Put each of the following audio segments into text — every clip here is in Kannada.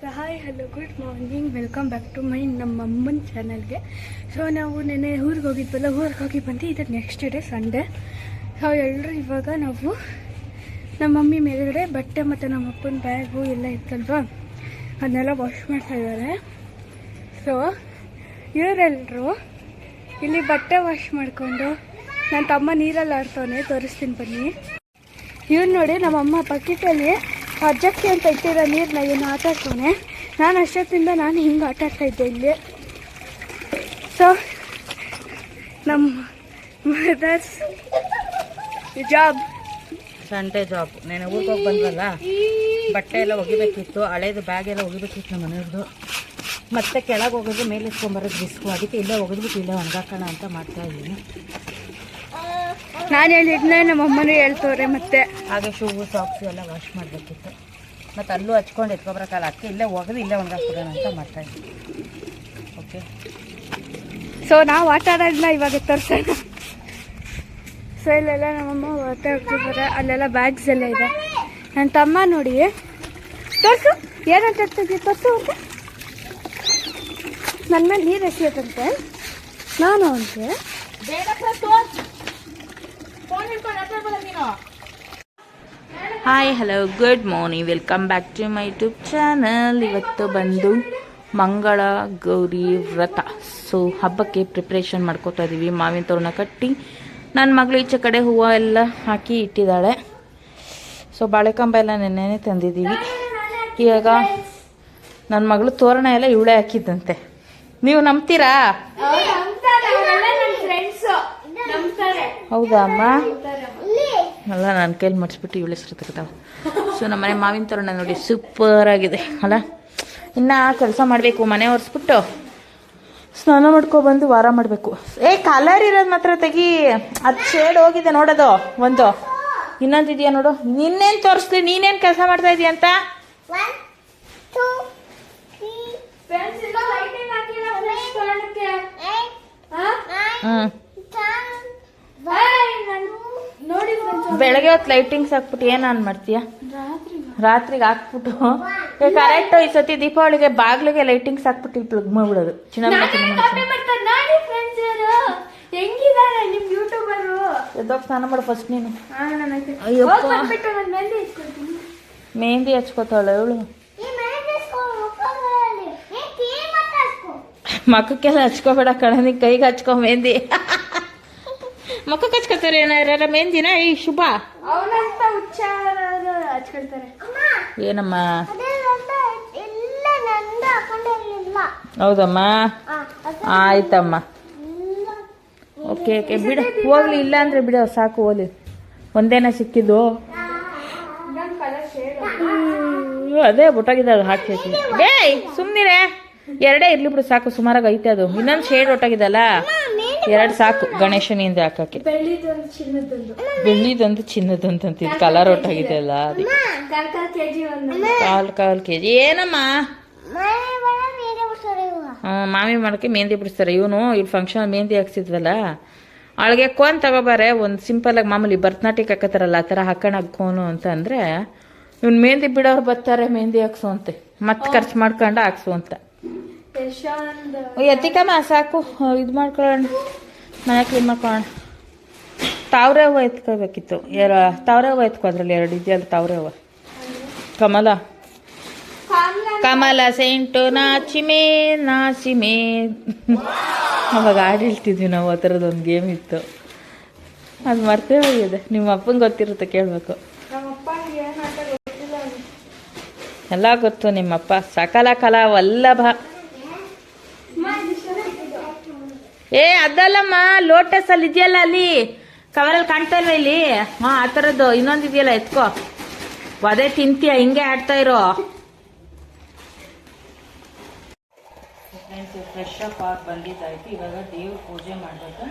So hi hello good morning welcome back to my ನಮ್ಮ ಅಮ್ಮನ ಚಾನಲ್ಗೆ ಸೊ ನಾವು ನೆನ್ನೆ ಊರಿಗೆ ಹೋಗಿದ್ವಲ್ಲ, ಊರಿಗೆ ಹೋಗಿ ಬಂದು ಇದು ನೆಕ್ಸ್ಟ್ ಡೇ ಸಂಡೇ ಸೊ ಎಲ್ಲರೂ ಇವಾಗ ನಾವು ನಮ್ಮ ಮಮ್ಮಿ ಮೇಲುಗಡೆ ಬಟ್ಟೆ ಮತ್ತು ನಮ್ಮ ಅಪ್ಪನ ಬ್ಯಾಗು ಎಲ್ಲ ಇತ್ತಲ್ವಾ? ಅದನ್ನೆಲ್ಲ ವಾಶ್ ಮಾಡ್ತಾ ಇದ್ದಾರೆ. ಸೊ ಇವರೆಲ್ಲರೂ ಇಲ್ಲಿ ಬಟ್ಟೆ ವಾಶ್ ಮಾಡಿಕೊಂಡು ನನ್ನ ತಮ್ಮ ನೀರಲ್ಲಿ ಆಡ್ತವನೆ, ತೋರಿಸ್ತೀನಿ ಬನ್ನಿ. ಇವ್ರು ನೋಡಿ ನಮ್ಮಮ್ಮ ಬಕೆಟಲ್ಲಿ ಅಜ್ಜಕ್ಕೆ ಅಂತ ಇಟ್ಟಿರೋ ನೀರನ್ನ ಏನು ಆಟಾಡ್ತಾನೆ ನಾನು ಅಷ್ಟೊತ್ತಿಂದ ನಾನು ಹಿಂಗೆ ಆಟಾಡ್ತಾ ಇದ್ದೆ ಇಲ್ಲಿ. ಸೊ ನಮ್ಮ ಮದರ್ಸ್ ಜಾಬ್ ಸಂಡೆ ಜಾಬ್ ನಾನು ಊರಿಗೆ ಹೋಗಿ ಬಂದ್ವಲ್ಲ? ಬಟ್ಟೆ ಎಲ್ಲ ಒಗಿಬೇಕಿತ್ತು, ಹಳೇದು ಬ್ಯಾಗ್ ಎಲ್ಲ ಒಗಿಬೇಕಿತ್ತು ನಮ್ಮ ಮನೆಯವ್ರದ್ದು ಮತ್ತೆ ಕೆಳಗೆ ಹೋಗೋದು, ಮೇಲೆ ಇಸ್ಕೊಂಬರೋದು ಬಿಸ್ಕು. ಅದಕ್ಕೆ ಇಲ್ಲೇ ಒಗೆದ್ಬಿಟ್ಟು ಇಲ್ಲೇ ಒಣಗಾಕೋಣ ಅಂತ ಮಾಡ್ತಾ ಇದ್ದೀನಿ. ನಾನು ಹೇಳಿದ್ನ ನಮ್ಮ ಅಮ್ಮನೂ ಹೇಳ್ತವ್ರೆ ಮತ್ತೆ. ಹಾಗೆ ಶೂ ಸಾಕ್ಸು ಎಲ್ಲ ವಾಶ್ ಮಾಡಬೇಕಿತ್ತು. ಮತ್ತು ಅಲ್ಲೂ ಹಚ್ಕೊಂಡು ಎತ್ಕೊಬರಕ್ಕಲ್ಲ ಅದಕ್ಕೆ ಇಲ್ಲೇ ಒಗೆದು ಇಲ್ಲೇ ಒಣಗಾಕ್ಬಿಡೋಣ ಅಂತ ಮಾಡ್ತಾ ಇದ್ದೀನಿ ಓಕೆ ಸೊ ನಾವು ಆಟ ಆಡೋದನ್ನ ಇವಾಗ ತೋರಿಸೋಣ. ಸೊ ಇಲ್ಲೆಲ್ಲ ನಮ್ಮಮ್ಮ ಆಟ ಹೋಗ್ತಿದ್ದಾರೆ. ಅಲ್ಲೆಲ್ಲ ಬ್ಯಾಗ್ಸ್ ಎಲ್ಲ ಇದೆ. ನನ್ನ ತಮ್ಮ ನೋಡಿ. ತರ್ಸು. ಏನಂತ ತೋರಿಸು ಅಂತ ನನ್ನ ಮೇಲೆ ನೀರು ಎಸೆಯತ್ತಂತೆ ನಾನು ಅಂತೆ hi hello good morning welcome back to my YouTube channel ಇವತ್ತು ಬಂದು ಮಂಗಳ, ಗೌರಿ, ವ್ರತ. ಸೊ ಹಬ್ಬಕ್ಕೆ ಪ್ರಿಪ್ರೇಷನ್ ಮಾಡ್ಕೋತಾ ಇದ್ದೀವಿ ಮಾವಿನ ತೋರಣ ಕಟ್ಟಿ ನನ್ನ ಮಗಳು ಈಚೆ ಕಡೆ ಹೂವು ಎಲ್ಲ ಹಾಕಿ ಇಟ್ಟಿದ್ದಾಳೆ. ಸೊ ಬಾಳೆಕಂಬ ಎಲ್ಲ ನೆನ್ನೆನೆ ತಂದಿದ್ದೀವಿ. ಇವಾಗ ನನ್ನ ಮಗಳು ತೋರಣ ಎಲ್ಲ ಇವಳೆ ಹಾಕಿದ್ದಂತೆ. ನೀವು ನಂಬ್ತೀರಾ? ಹೌದಾ ಅಮ್ಮ? ಅಲ್ಲ ನನ್ನ ಕೈಲಿ ಮಾಡಿಸ್ಬಿಟ್ಟು ಇವಳು ಹೆಸರು ಸೊ ನಮ್ಮ ಮನೆ ಮಾವಿನ ತೋರಣ ನೋಡಿ ಸೂಪರ್ ಆಗಿದೆ ಅಲ್ಲ? ಇನ್ನು ಕೆಲಸ ಮಾಡಬೇಕು ಮನೆ ಒರೆಸ್ಬಿಟ್ಟು ಸ್ನಾನ ಮಾಡ್ಕೊಬಂದು ವಾರ ಮಾಡಬೇಕು. ಏ ಕಲರ್ ಇರೋದು ಮಾತ್ರ ತೆಗಿ. ಅದು ಶೇಡ್ ಹೋಗಿದೆ ನೋಡೋದು ಒಂದು. ಇನ್ನೊಂದು ಇದೆಯಾ ನೋಡು. ನಿನ್ನೇನು ತೋರಿಸ್ಲಿ ನೀನೇನು ಕೆಲಸ ಮಾಡ್ತಾ ಇದೀಯ ಅಂತ? ಹ್ಞೂ ಬೆಳಗ್ಗೆ ಹೊತ್ತು ಲೈಟಿಂಗ್ಸ್ ಹಾಕ್ಬಿಟ್ಟು ಏನು ಆನ್ ಮಾಡ್ತೀಯ ರಾತ್ರಿಗೆ ಹಾಕ್ಬಿಟ್ಟು ಕರೆಕ್ಟ್ ಈ ಸತಿ ದೀಪಾವಳಿಗೆ ಬಾಗ್ಲಿಗೆ ಲೈಟಿಂಗ್ಸ್ ಹಾಕ್ಬಿಟ್ಟು ಇಲ್ಲಿ ಪ್ಲಗ್ ಮಾಡ್ಬಿಡೋದು ಚಿನ್ನ ಹೆಂಗಿದ್ದಾರೆ ನಿಮ್ ಯೂಟ್ಯೂಬರು ಎದ್ದೋಗಿ ಸ್ನಾನ ಮಾಡು ಫಸ್ಟ್ ನೀನು ಅಯ್ಯಪ್ಪ ಅಯ್ಯಪ್ಪ ಬಂದ್ಬಿಟ್ಟು ನನ್ನ ಮೆಹಂದಿ ಇಸ್ಕೊಳ್ತೀನಿ ಮೆಹಂದಿ ಹಚ್ಕೋತಾಳೆ ಅವಳು ಮಕ್ಕಕ್ಕೆಲ್ಲ ಹಚ್ಕೋಬೇಡ ಕಣನಿ ಕೈಗೆ ಹಚ್ಕೊ ಮೆಹಂದಿ ಮಕ್ಕಕ್ಕೆ ಕಚ್ಕೊತಾರೆ ಏನಾರ ಮೆಹಂದಿನ? ಈ ಶುಭ. ಅವನಂತ ಉಚ್ಚಾರ ಹಚ್ಕೊಳ್ತಾರೆ. ಏನಮ್ಮ? ಹೌದಮ್ಮ? ಆಯ್ತಮ್ಮ. ಓಕೆ ಓಕೆ ಬಿಡು. ಹೋಗ್ಲಿ ಇಲ್ಲ ಅಂದ್ರೆ ಬಿಡು ಸಾಕು ಹೋಗ್ಲಿ. ಒಂದೇನ ಸಿಕ್ಕಿದ್ದು? ಶೇಡ್. ಹ್ಮ್, ಅದೇ ಹಾಕಿ ಡೇ ಸುಮ್ಮನಿರೆ ಎರಡೇ ಇರ್ಲಿ ಬಿಡು ಸಾಕು ಸುಮಾರಾಗಿ ಐತೆ ಅದು. ಇನ್ನೊಂದು ಶೇಡ್ ಒಟ್ಟಾಗಿದಲ್ಲ ಎರಡು ಸಾಕು ಗಣೇಶನಿಂದ ಹಾಕಕ್ಕೆ. ಬೆಳ್ಳಿದೊಂದು ಚಿನ್ನದೊಂದು. ಅಂತ ಇದು ಕಲರ್ ಒಟ್ಟಾಗಿದೆ ಅಲ್ಲ ಕಾಲು ಕಾಲು ಕೆ ಜಿ ಏನಮ್ಮ? ಹ್ಞೂ ಮಾಮಿ ಮಾಡಕ್ಕೆ ಮೆಹಂದಿ ಬಿಡಿಸ್ತಾರೆ. ಇವನು ಇಲ್ಲಿ ಫಂಕ್ಷನ್ ಮೆಹಂದಿ ಹಾಕ್ಸಿದ್ವಲ್ಲ. ಅವಳಿಗೆ ಕೋನ್ ತಗೋಬಾರೆ. ಒಂದು ಸಿಂಪಲಾಗಿ ಮಾಮೂಲಿ ಭರತನಾಟ್ಯಕ್ಕೆ ಹಾಕತ್ತಾರಲ್ಲ ಆ ಥರ ಹಾಕೋಣ ಕೋನು ಅಂತ ಅಂದರೆ ಇವ್ನು ಮೆಹಂದಿ ಬಿಡೋರು ಬರ್ತಾರೆ ಮೆಹಂದಿ ಹಾಕ್ಸು ಅಂತೆ. ಮತ್ತೆ ಖರ್ಚು ಮಾಡ್ಕೊಂಡು ಹಾಕ್ಸು ಅಂತ. ಎತ್ತಿಕಮ್ಮ ಸಾಕು. ಇದು ಮಾಡ್ಕೊಳ್ಳೋಣ. ಮನೆ ಕ್ಲೀನ್ ಮಾಡ್ಕೊಳ್ಳೋಣ ತಾವ್ರೆ ಹೂವು ಎತ್ಕೋಬೇಕಿತ್ತು ಎರ ತಾವ್ರೆ ಹೂವು ಎತ್ಕೋ ಅದ್ರಲ್ಲಿ ಎರಡು ಇದೆಯಲ್ಲ ತಾವ್ರೆ ಹೂವು ಕಮಲ. ಕಮಲ ಸೆಂಟು ನಾಚಿಮೆ ನಾಚಿಮೆ ಅವಾಗ ಹಾಡು ಹೇಳ್ತಿದ್ವಿ ನಾವು, ಆ ಥರದೊಂದು ಗೇಮ್ ಇತ್ತು. ಅದು ಮರ್ತೇ ಹೋಗಿದೆ. ನಿಮ್ಮ ಅಪ್ಪನ ಗೊತ್ತಿರುತ್ತೆ ಕೇಳಬೇಕು. ಎಲ್ಲ ಗೊತ್ತು ನಿಮ್ಮಪ್ಪ. ಸಕಲ ಕಲಾ ವಲ್ಲಭ. ಏ, ಅದಲ್ಲಮ್ಮ ಲೋಟಸ್ ಅಲ್ಲಿ ಇದೆಯಲ್ಲ ಅಲ್ಲಿ? ಕವರಲ್ಲಿ ಕಾಣ್ತಾ ಇಲ್ವ ಇಲ್ಲಿ? ಹಾ, ಆ ಥರದ್ದು ಇನ್ನೊಂದು ಇದೆಯಲ್ಲ, ಎತ್ಕೋ. ಅದೇ ತಿಂತೀಯ, ಹಿಂಗೆ ಆಡ್ತಾ ಇರೋ. ಫ್ರೆಶ್ ಅಪ್ ಆಗಿ ಬಂದಿದ್ದಾಯ್ತು. ಇವಾಗ ದೇವ್ರ ಪೂಜೆ ಮಾಡಬೇಕು.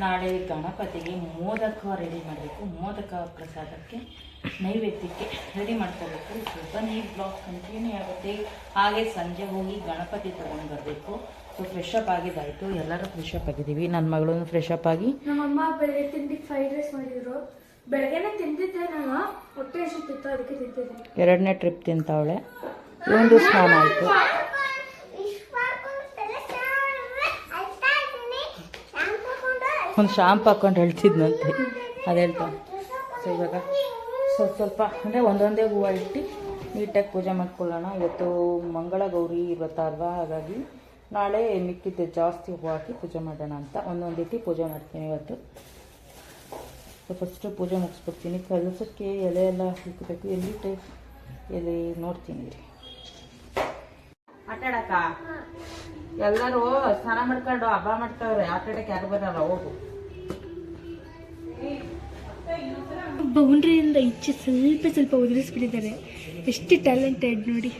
ನಾಳೆ ಗಣಪತಿಗೆ ಮೋದಕ ರೆಡಿ ಮಾಡಬೇಕು. ಮೋದಕ ಪ್ರಸಾದಕ್ಕೆ ನೈವೇದ್ಯಕ್ಕೆ ರೆಡಿ ಮಾಡ್ಕೋಬೇಕು ಸ್ವಲ್ಪ ನೀರು ಬ್ಲಾಕ್ ಕಂಟಿನ್ಯೂ ಆಗುತ್ತೆ. ಹಾಗೆ ಸಂಜೆ ಹೋಗಿ ಗಣಪತಿ ತೊಗೊಂಡು ಬರಬೇಕು. ಸೊ ಫ್ರೆಶ್ ಅಪ್ ಆಗಿದ್ದಾಯಿತು ಎಲ್ಲರೂ ಫ್ರೆಶ್ ಅಪ್ ಆಗಿದ್ದೀವಿ. ನನ್ನ ಮಗಳು ಫ್ರೆಶ್ ಅಪ್ ಆಗಿ. ನಮ್ಮಮ್ಮ ಬೆಳಗ್ಗೆ ತಿಂಡಿಗೆ ಫ್ರೈಡ್ ರೈಸ್ ಮಾಡಿದ್ರು. ಬೆಳಗ್ಗೆನೆ ತಿಂದಿದ್ದೆ ನಾನು. ಹೊಟ್ಟೆ ಹಸಿತಿತ್ತು ಅದಕ್ಕೆ ತಿಂತಿದ್ದೆ ಎರಡನೇ ಟ್ರಿಪ್ ತಿಂತಾವಳೆ. ಒಂದು ಸ್ನಾನ ಆಯಿತು. ಒಂದು ಶಾಂಪ್ ಹಾಕೊಂಡು ಹೇಳ್ತಿದ್ನಂತೆ. ಅದು ಹೇಳ್ತಾನೆ ಸೊ ಇವಾಗ ಸ್ವಲ್ಪ ಸ್ವಲ್ಪ ಅಂದರೆ ಒಂದೊಂದೇ ಹೂವು ಇಟ್ಟು ನೀಟಾಗಿ ಪೂಜೆ ಮಾಡ್ಕೊಳ್ಳೋಣ. ಇವತ್ತು ಮಂಗಳ ಗೌರಿ ಇವತ್ತಲ್ವಾ ಅಲ್ವಾ? ಹಾಗಾಗಿ ನಾಳೆ ಮಿಕ್ಕಿದ್ದು ಜಾಸ್ತಿ ಹೂವು ಹಾಕಿ ಪೂಜೆ ಮಾಡೋಣ ಅಂತ. ಒಂದೊಂದು ರೀತಿ ಪೂಜೆ ಮಾಡ್ತೀನಿ ಇವತ್ತು. ಫಸ್ಟು ಪೂಜೆ ಮುಗಿಸ್ಬಿಡ್ತೀನಿ. ಕಲಸಕ್ಕೆ ಎಲೆ ಎಲ್ಲ ಹಿಕ್ಕಬೇಕು ಎಲ್ಲಿ ಟೈಪ್ ಎಲೆ ನೋಡ್ತೀನಿ ರೀ ಆಟಾಡಕ್ಕ ಎಲ್ಲರೂ ಸ್ನಾನ ಮಾಡ್ಕೊಂಡು ಹಬ್ಬ ಮಾಡ್ತಾವ್ರೆ. ಆಟಾಡಕ್ಕೆ ಯಾರು ಬರಲ್ಲ ಹೋಗು. ಬೌಂಡ್ರಿಯಿಂದ ಇಚ್ಛೆ ಸ್ವಲ್ಪ ಸ್ವಲ್ಪ ಉದುರಿಸ್ಬಿಟ್ಟಿದ್ದಾರೆ. ಎಷ್ಟು ಟ್ಯಾಲೆಂಟೆಡ್ ನೋಡಿ.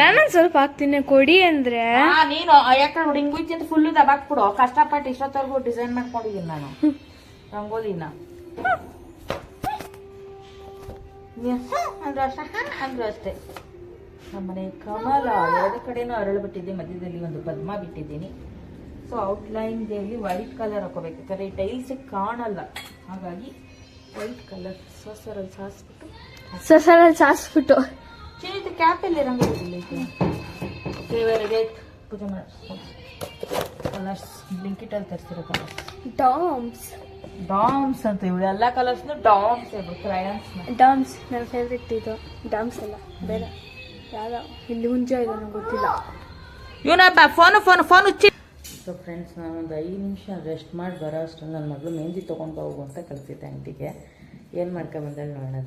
ನಾನೊಂದು ಸ್ವಲ್ಪ ಹಾಕ್ತೀನಿ ಕೊಡಿ ಅಂದ್ರೆ. ನೀನು ಯಾಕಂದ್ರೆ ನೋಡಿ ಹಿಂಗ್ ಅಂತ ಫುಲ್ ದಬಾಕ್ಬಿಡು. ಕಷ್ಟಪಟ್ಟು ಇಷ್ಟೊತ್ತವರೆಗೂ ಡಿಸೈನ್ ಮಾಡ್ಕೊಂಡಿದ್ದೀನಿ ನಾನು. ರಂಗೋಲಿನ. ಅಂದ್ರೆ ಅಷ್ಟೇ ಅಂದ್ರು ಅಷ್ಟೇ. ನಮ್ಮನೆ ಕಮಲ ಎರಡು ಕಡೆನೂ ಅರಳು ಬಿಟ್ಟಿದ್ದೆ. ಮಧ್ಯದಲ್ಲಿ ಒಂದು ಪದ್ಮ ಬಿಟ್ಟಿದ್ದೀನಿ. ಸೊ ಔಟ್ಲೈನ್ದಲ್ಲಿ ವೈಟ್ ಕಲರ್ ಹಾಕೋಬೇಕು ಯಾಕಂದರೆ ಈ ಟೈಲ್ಸಿಗೆ ಕಾಣಲ್ಲ. ಹಾಗಾಗಿ ವೈಟ್ ಕಲರ್ ಸ್ವಸರಲ್ಲಿ ಸಾಸ್ಬಿಟ್ಟು ಸಸರಲ್ಲಿ ಸಾಸ್ಬಿಟ್ಟು. ಚಿನ್ನಿತ ಕ್ಯಾಪ್ ಇರಂಗಿಲ್ಲ ರಂಗೋಲಿ ದೇವರಿಗೆ ಪೂಜೆ ಮಾಡಿ. ಕಲರ್ಸ್ ಬ್ಲಿಂಕಿಟಲ್ಲಿ ತರಿಸಿರೋ ಕಲರ್ಸ್ ಡಾಮ್ಸ್ ಡಾಮ್ಸ್ ಅಂತ ಇವು ಎಲ್ಲ ಕಲರ್ಸ್ನು ಡಾಮ್ಸ್ ಇವು ಕ್ರಯಾನ್ಸ್ ಡಾಮ್ಸ್ ನನ್ನ ಫೇವ್ರೆಟ್ ಇದು. ಡಾಮ್ಸ್ ಅಲ್ಲ ಬೇರೆ ಯಾವ್ದೋ. ಇಲ್ಲಿ ಹುಂಜ ಇದೆ ನಂಗೆ ಗೊತ್ತಿಲ್ಲ. ಇವನಪ್ಪ ಫೋನು ಫೋನ್ ಫೋನ್ ಹುಚ್ಚಿ ಸೊ ಫ್ರೆಂಡ್ಸ್ ನಾನು ಒಂದು ಐದು ನಿಮಿಷ ರೆಸ್ಟ್ ಮಾಡಿ ಬರೋ ಅಷ್ಟು ನನ್ನ ಮಗಳು ಮೆಹಂದಿ ತೊಗೊಂಡು ಹೋಗು ಅಂತ ಕಲ್ತಿದ್ದೆ ಆಂಟಿಗೆ ಏನು ಮಾಡ್ಕೊಬಂದಳು ನೋಡೋಣ.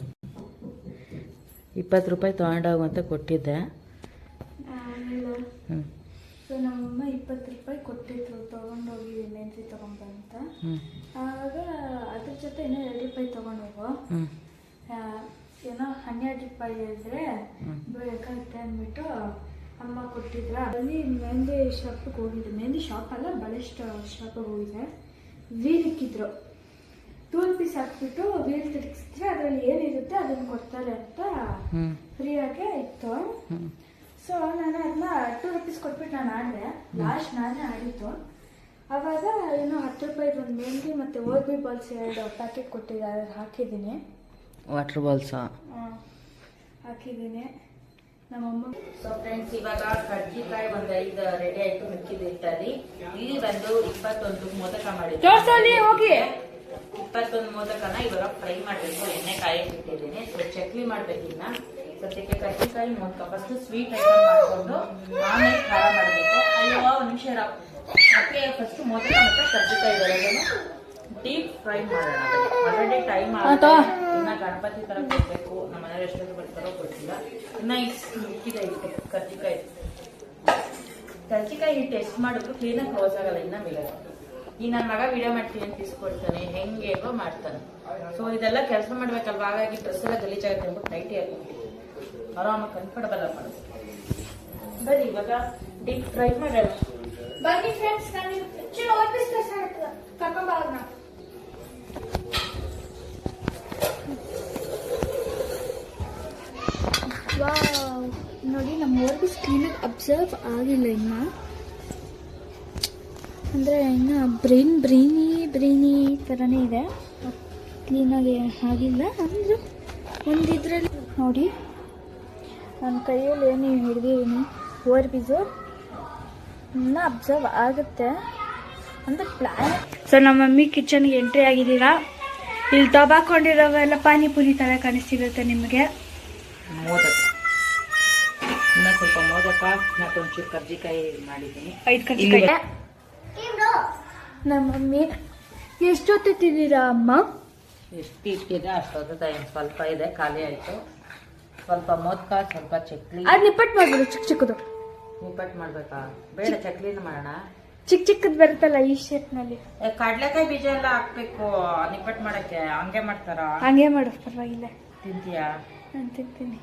ಇಪ್ಪತ್ತು ರೂಪಾಯಿ ತೊಗೊಂಡೋಗು ಅಂತ ಕೊಟ್ಟಿದ್ದೆ. ಹ್ಞೂ ಸೊ ನಮ್ಮಮ್ಮ ಇಪ್ಪತ್ತು ರೂಪಾಯಿ ಕೊಟ್ಟಿದ್ರು ತೊಗೊಂಡೋಗಿ ಮೆಹಂದಿ ತಗೊಂಬಂತ ಅಂತ. ಆವಾಗ ಅದ್ರ ಜೊತೆ ಇನ್ನೂ ಎರಡು ರೂಪಾಯಿ ತೊಗೊಂಡೋಗು ಏನೋ ಹನ್ನೆರಡು ರೂಪಾಯಿ ಹೇಳಿದ್ರೆ. ಬೇಕಾಗುತ್ತೆ ಅಂದ್ಬಿಟ್ಟು ಅಮ್ಮ ಕೊಟ್ಟಿದ್ರ. ಅಲ್ಲಿ ಮೆಹಂದಿ ಶಾಪಿಗೆ ಹೋಗಿದ್ದೆ. ಮೆಹಂದಿ ಶಾಪ್ ಅಲ್ಲ ಬಳೆ ಶಾಪಿಗೆ ಹೋಗಿದ್ದೆ. ವೀಲ್ ಇಕ್ಕಿದ್ರು. ಪೀಸ್ ಹಾಕ್ಬಿಟ್ಟು ವೀಲ್ ತಿರುಗಿಸಿದ್ರೆ ಅದರಲ್ಲಿ ಏನಿರುತ್ತೆ ಅದನ್ನ ಕೊಡ್ತಾರೆ ಅಂತ ಫ್ರೀ ಫ್ರೀಯಾಗೆ ಇತ್ತು. ಸೊ ನಾನು ಅದನ್ನ ಟೂ ರುಪೀಸ್ ಕೊಟ್ಬಿಟ್ಟು ನಾನು ಆಡಿದೆ. ಲಾಸ್ಟ್ ನಾನೇ ಆಡಿತ್ತು ಅವಾಗ ಏನೋ ಹತ್ತು ರೂಪಾಯಿ ಒಂದು ಮೆಹಂದಿ ಮತ್ತು ಓರ್ಬಿ ಬಾಲ್ಸ್ ಎರಡು ಪ್ಯಾಕೆಟ್ ಕೊಟ್ಟಿದ್ದಾರೆ ಹಾಕಿದ್ದೀನಿ. ವಾಟರ್ ಬಾಲ್ಸ್ ಹಾಕಿದ್ದೀನಿ. ನಮ್ಮಮ್ಮ. ಸೊ ಫ್ರೆಂಡ್ಸ್ ಇವಾಗ ಕಡ್ಜಿಕಾಯಿ ಒಂದು ಐದು ರೆಡಿ ಆಯ್ತು ಇಟ್ಟಲ್ಲಿ ಇಲ್ಲಿ ಬಂದು ಇಪ್ಪತ್ತೊಂದು ಮೋದಕ ಮಾಡಿದ್ವಿ. ಹೋಗಿ. ಇಪ್ಪತ್ತೊಂದು ಮೋದಕನ ಇವಾಗ ಫ್ರೈ ಮಾಡಬೇಕು. ಎಣ್ಣೆ ಕಾಯಕ್ಕೆ ಇಟ್ಟಿದ್ದೀನಿ. ಸೊ ಚಕ್ಲಿ ಮಾಡ್ಬೇಕಿನ್ನ ಸದ್ಯಕ್ಕೆ ಕಡ್ಜಿಕಾಯಿ ಮೋದಕ. ಫಸ್ಟ್ ಸ್ವೀಟ್ ಐಟಮ್ ಮಾಡ್ಕೊಂಡು ಆಮೇಲೆ ಖಾರ ಮಾಡಬೇಕು. ಅಯ್ಯೋ ಒಂದು ನಿಮಿಷ ಮತ್ತೆ ಫಸ್ಟ್ ಮೋದಕ ಮತ್ತೆ ಕಡ್ಜಿಕಾಯಿ ಎರಡನ್ನು ಡೀಪ್ ಫ್ರೈ ಮಾಡೋಣ. ಆಲ್ರೆಡಿ ಟೈಮ್ ಆಗುತ್ತೆ. ಇನ್ನ ಗಣಪತಿ ತರ ಕೊಡ್ಬೇಕು ನಮ್ಮ ಮನೆಯವ್ರು ಎಷ್ಟೊಂದು ಬರ್ತಾರೋ ಗೊತ್ತಿಲ್ಲ. ಇನ್ನ ಇಷ್ಟು ಮಿಕ್ಕಿದೆ ಇಟ್ಟು ಕರ್ಜಿಕಾಯಿ ಕರ್ಜಿಕಾಯಿ ಹಿಟ್ಟು ಎಷ್ಟು ಮಾಡಿದ್ರು ಕ್ಲೀನಾಗಿ ಕ್ಲೋಸ್ ಆಗಲ್ಲ, ಇನ್ನ ಬೀಳಲ್ಲ ಈ ನನ್ನ ಮಗ ವಿಡಿಯೋ ಮಾಡ್ತೀನಿ ಅಂತ ಇಸ್ಕೊಡ್ತಾನೆ, ಹೆಂಗೆ ಹೇಗೋ ಮಾಡ್ತಾನೆ. ಸೊ ಇದೆಲ್ಲ ಕೆಲಸ ಮಾಡ್ಬೇಕಲ್ವ? ಹಾಗಾಗಿ ಡ್ರೆಸ್ ಎಲ್ಲ ಗಲೀಜಾಗುತ್ತೆ ಅಂದ್ಬಿಟ್ಟು ನೈಟಿ ಹಾಕ್ಬಿಟ್ಟು ಆರಾಮಾಗಿ ಕಂಫರ್ಟಬಲ್ ಮಾಡೋದು ಬನ್ನಿ, ಇವಾಗ ಡೀಪ್ ಫ್ರೈ ಮಾಡೋಣ. ಬನ್ನಿ ಫ್ರೆಂಡ್ಸ್ ನಾನು ಓರ್ಬಿಸ್ ನೋಡಿ ನಮ್ಮ ಓರ್ಬಿಸ್ ಕ್ಲೀನಾಗಿ ಅಬ್ಸರ್ವ್ ಆಗಿಲ್ಲ ಇನ್ನು. ಅಂದರೆ ಇನ್ನು ಬ್ರೈನ್ ಬ್ರೈನಿ ಬ್ರೈನಿ ಥರನೇ ಇದೆ. ಕ್ಲೀನಾಗಿ ಆಗಿಲ್ಲ. ಅಂದರೆ ಒಂದು ಇದರಲ್ಲಿ ನೋಡಿ ನನ್ನ ಕೈಯಲ್ಲಿ ಏನು ಹಿಡಿದಿದ್ದೀನಿ ಓರ್ಬಿಸು ಇನ್ನು ಅಬ್ಸರ್ವ್ ಆಗುತ್ತೆ. ಅಂದ್ರೆ ಪ್ಲಾನ್ ಸೊ ನಮ್ಮ ಮಮ್ಮಿ ಕಿಚನ್ಗೆ ಎಂಟ್ರಿ ಆಗಿದ್ದೀರಾ? ಇಲ್ಲಿ ತಬಾಕೊಂಡಿರೋವೆಲ್ಲ ಪಾನಿಪುರಿ ಥರ ಕಾಣಿಸ್ತಿರುತ್ತೆ ನಿಮಗೆ. ಮೋದಕ. ಇನ್ನ ಸ್ವಲ್ಪ ಮೋದಕ ಮತ್ತೆ ಒಂಚೂರು ಕರ್ಜಿಕಾಯಿ ಮಾಡಿದ್ದೀನಿ. ಐದು ಕರ್ಜಿಕಾಯಿ. ನಮ್ಮ ಮಮ್ಮಿ ತಿಂದಿರಾ ಅಮ್ಮ? ಎಷ್ಟು ಇಟ್ಟಿದೆ ಅಷ್ಟೊತ್ತು ಟೈಮ್ ಸ್ವಲ್ಪ ಇದೆ ಖಾಲಿ ಆಯಿತು. ಸ್ವಲ್ಪ ಮೋದಕ ಸ್ವಲ್ಪ ಚಕ್ಲಿ. ಅದು ನಿಪ್ಪಟ್ಟು ಮಾಡ್ಬೋದು ಚಿಕ್ಕ ಚಿಕ್ಕದು. ನಿಪ್ಪಟ್ಟು ಮಾಡಬೇಕಾ? ಬೇಡ ಚಕ್ಲಿನ ಮಾಡೋಣ. ಚಿಕ್ಕ ಚಿಕ್ಕದು ಬರುತ್ತಲ್ಲ ಈ ಶೇಪ್ನಲ್ಲಿ. ಕಡ್ಲೆಕಾಯಿ ಬೀಜ ಎಲ್ಲ ಹಾಕ್ಬೇಕು ನಿಪ್ಪಟ್ಟು ಮಾಡಕ್ಕೆ. ಹಂಗೆ ಮಾಡ್ತಾರ? ಹಂಗೆ ಮಾಡು ಪರವಾಗಿಲ್ಲ. ತಿಂತೀಯಾ? ನಾನು ತಿಂತೀನಿ.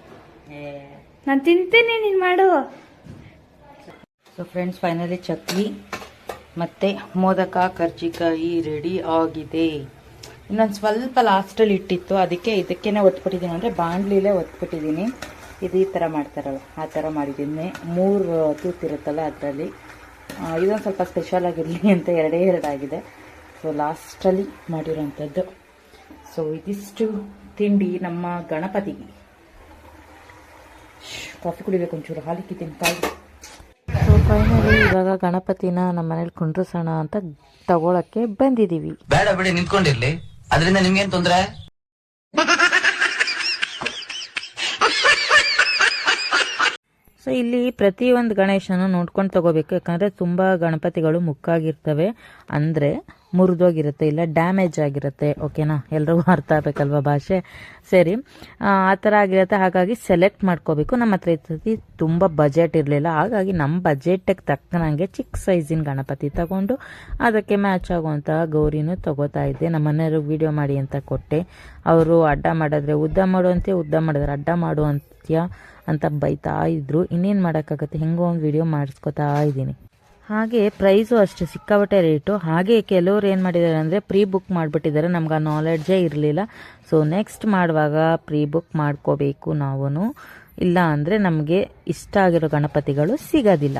ನಾನು ತಿಂತೀನಿ ನೀನು ಮಾಡು. ಸೊ ಫ್ರೆಂಡ್ಸ್ ಫೈನಲಿ ಚಕ್ಲಿ ಮತ್ತು ಮೋದಕ ಕರ್ಜಿಕಾಯಿ ರೆಡಿ ಆಗಿದೆ. ಇನ್ನೊಂದು ಸ್ವಲ್ಪ ಲಾಸ್ಟಲ್ಲಿ ಇಟ್ಟಿತ್ತು. ಅದಕ್ಕೆ ಇದಕ್ಕೇನೆ ಒತ್ಬಿಟ್ಟಿದ್ದೀನಿ. ಅಂದರೆ ಬಾಣಲಿಲೇ ಒತ್ಬಿಟ್ಟಿದ್ದೀನಿ. ಇದು ಈ ಥರ ಮಾಡ್ತಾರಲ್ಲ ಆ ಥರ ಮಾಡಿದ್ದೀನಿ. ಮೂರು ತೂತಿರುತ್ತಲ್ಲ ಅದರಲ್ಲಿ. ಇದೊಂದು ಸ್ವಲ್ಪ ಸ್ಪೆಷಲ್ ಆಗಿರಲಿ ಅಂತ ಎರಡೇ ಎರಡಾಗಿದೆ. ಸೊ ಲಾಸ್ಟಲ್ಲಿ ಮಾಡಿರೋಂಥದ್ದು ಸೊ ಇದಿಷ್ಟು ತಿಂಡಿ ನಮ್ಮ ಗಣಪತಿಗೆ ಕಾಫಿ ಕುಡಿಬೇಕು ಒಂಚೂರು ಹಾಲಿಕ್ಕಿ ತಿಂತಾಯಿ ಸೊ ಫೈನಲಿ ಇವಾಗ ಗಣಪತಿನ ನಮ್ಮ ಮನೇಲಿ ಕುಂಡ್ರಸೋಣ ಅಂತ ತಗೊಳಕ್ಕೆ ಬಂದಿದ್ದೀವಿ. ಬೇಡ ಬಿಡಿ ನಿಂತ್ಕೊಂಡಿರ್ಲಿ. ಅದರಿಂದ ನಿಮ್ಗೇನ್ ತೊಂದ್ರೆ? ಸೊ ಇಲ್ಲಿ ಪ್ರತಿಯೊಂದು ಗಣೇಶನ ನೋಡ್ಕೊಂಡು ತಗೋಬೇಕು. ಯಾಕಂದರೆ ತುಂಬ ಗಣಪತಿಗಳು ಮುಕ್ಕಾಗಿರ್ತವೆ. ಅಂದರೆ ಮುರಿದೋಗಿರುತ್ತೆ ಇಲ್ಲ ಡ್ಯಾಮೇಜ್ ಆಗಿರುತ್ತೆ ಓಕೆನಾ ಎಲ್ರಿಗೂ ಅರ್ಥ ಆಗಬೇಕಲ್ವ ಭಾಷೆ? ಸರಿ, ಆ ಥರ ಆಗಿರುತ್ತೆ. ಹಾಗಾಗಿ ಸೆಲೆಕ್ಟ್ ಮಾಡ್ಕೋಬೇಕು. ನಮ್ಮ ಹತ್ರ ಇರ್ತದೆ ತುಂಬ ಬಜೆಟ್ ಇರಲಿಲ್ಲ. ಹಾಗಾಗಿ ನಮ್ಮ ಬಜೆಟಿಗೆ ತಕ್ಕನಂಗೆ ಚಿಕ್ಕ ಸೈಜಿನ ಗಣಪತಿ ತಗೊಂಡು ಅದಕ್ಕೆ ಮ್ಯಾಚ್ ಆಗುವಂತಹ ಗೌರಿನೂ ತಗೋತಾ ಇದ್ದೆ. ನಮ್ಮ ಮನೆಯವ್ರಿಗೆ ವಿಡಿಯೋ ಮಾಡಿ ಅಂತ ಕೊಟ್ಟೆ. ಅವರು ಅಡ್ಡ ಮಾಡಿದ್ರೆ ಉದ್ದ ಮಾಡುವಂತೆ ಉದ್ದ ಮಾಡಿದ್ರೆ ಅಡ್ಡ ಮಾಡುವಂತ್ಯ ಅಂತ ಬೈತಾ ಇದ್ರು. ಇನ್ನೇನು ಮಾಡೋಕ್ಕಾಗತ್ತೆ? ಹೆಂಗೋ ಒಂದು ವಿಡಿಯೋ ಮಾಡಿಸ್ಕೊತಾ ಇದ್ದೀನಿ. ಹಾಗೆ ಪ್ರೈಸು ಅಷ್ಟೇ ಸಿಕ್ಕಾಬಟ್ಟೆ ರೇಟು ಹಾಗೆ ಕೆಲವ್ರು ಏನು ಮಾಡಿದ್ದಾರೆ ಅಂದರೆ ಪ್ರೀ ಬುಕ್ ಮಾಡಿಬಿಟ್ಟಿದ್ದಾರೆ. ನಮ್ಗೆ ಆ ನಾಲೆಡ್ಜೇ ಇರಲಿಲ್ಲ. ಸೊ ನೆಕ್ಸ್ಟ್ ಮಾಡುವಾಗ ಪ್ರೀ ಬುಕ್ ಮಾಡ್ಕೋಬೇಕು ನಾವು ಇಲ್ಲ ಅಂದರೆ ನಮಗೆ ಇಷ್ಟ ಆಗಿರೋ ಗಣಪತಿಗಳು ಸಿಗೋದಿಲ್ಲ.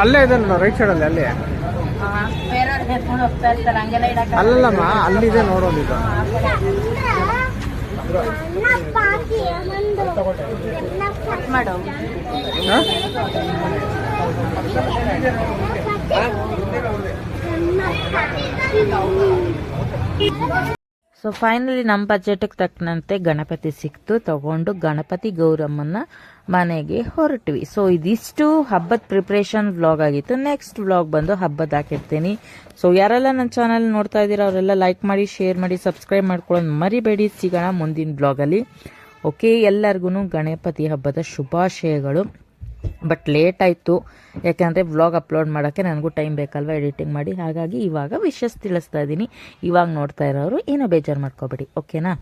ಅಲ್ಲೇ ಇದೆ ರೈಟ್ ಸೈಡ್ ಅಲ್ಲಿ ಅಲ್ಲಿ ಅಲ್ಲಲ್ಲಮ್ಮ ಅಲ್ಲಿದೆ ನೋಡೋದು ಇದು ಹಾ? ಸೊ ಫೈನಲಿ ನಮ್ಮ ಬಜೆಟ್ಗೆ ತಕ್ಕನಂತೆ ಗಣಪತಿ ಸಿಕ್ತು. ತಗೊಂಡು ಗಣಪತಿ ಗೌರಮ್ಮನ ಮನೆಗೆ ಹೊರಟ್ವಿ. ಸೊ ಇದಿಷ್ಟು ಹಬ್ಬದ ಪ್ರಿಪ್ರೇಷನ್ ವ್ಲಾಗ್ ಆಗಿತ್ತು. ನೆಕ್ಸ್ಟ್ ವ್ಲಾಗ್ ಬಂದು ಹಬ್ಬದ ಹಾಕಿರ್ತೀನಿ. ಸೊ ಯಾರೆಲ್ಲ ನನ್ನ ಚಾನಲ್ ನೋಡ್ತಾ ಇದ್ದೀರಾ, ಅವರೆಲ್ಲ ಲೈಕ್ ಮಾಡಿ ಶೇರ್ ಮಾಡಿ ಸಬ್ಸ್ಕ್ರೈಬ್ ಮಾಡ್ಕೊಳ್ಳೋದು ಮರಿಬೇಡಿ. ಸಿಗೋಣ ಮುಂದಿನ ಬ್ಲಾಗಲ್ಲಿ ಓಕೆ ಎಲ್ಲರಿಗೂ ಗಣಪತಿ ಹಬ್ಬದ ಶುಭಾಶಯಗಳು. ಬಟ್ ಲೇಟ್ ಆಯಿತು. ಯಾಕೆಂದರೆ ವ್ಲಾಗ್ ಅಪ್ಲೋಡ್ ಮಾಡೋಕ್ಕೆ ನನಗೂ ಟೈಮ್ ಬೇಕಲ್ವ ಎಡಿಟಿಂಗ್ ಮಾಡಿ. ಹಾಗಾಗಿ ಇವಾಗ ವಿಶಸ್ ತಿಳಿಸ್ತಾ ಇದ್ದೀನಿ. ಇವಾಗ ನೋಡ್ತಾ ಇರೋರು ಏನೋ ಬೇಜಾರು ಮಾಡ್ಕೋಬೇಡಿ. ಓಕೆನಾ